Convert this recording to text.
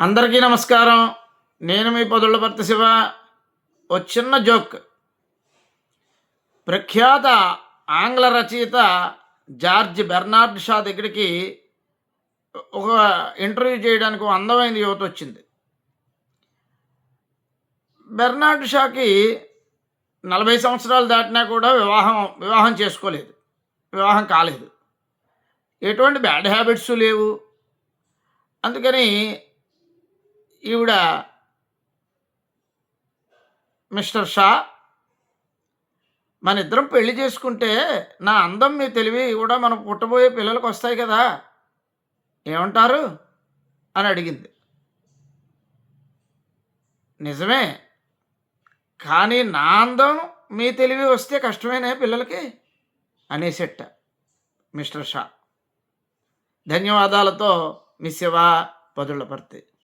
అందరికీ నమస్కారం. నేను మీ పొదుళ్ళపర్తి శివ. ఓ చిన్న జోక్. ప్రఖ్యాత ఆంగ్ల రచయిత జార్జ్ బెర్నార్డ్ షా దగ్గరికి ఒక ఇంటర్వ్యూ చేయడానికి ఒక అందమైన యువత వచ్చింది. బెర్నార్డ్ షాకి నలభై సంవత్సరాలు దాటినా కూడా వివాహం వివాహం చేసుకోలేదు. వివాహం కాలేదు. ఎటువంటి బ్యాడ్ హ్యాబిట్స్ లేవు. అందుకని ఈవిడ మిస్టర్ షా మన ఇద్దరం పెళ్ళి చేసుకుంటే నా అందం మీ తెలివి కూడా మనం పుట్టబోయే పిల్లలకు వస్తాయి కదా. ఏమంటారు? అని అడిగింది. నిజమే కానీ నా అందం మీ తెలివి వస్తే కష్టమేనే పిల్లలకి? అనేసెట్ట మిస్టర్ షా. ధన్యవాదాలతో మీ శివ పదుళ్ళపర్తి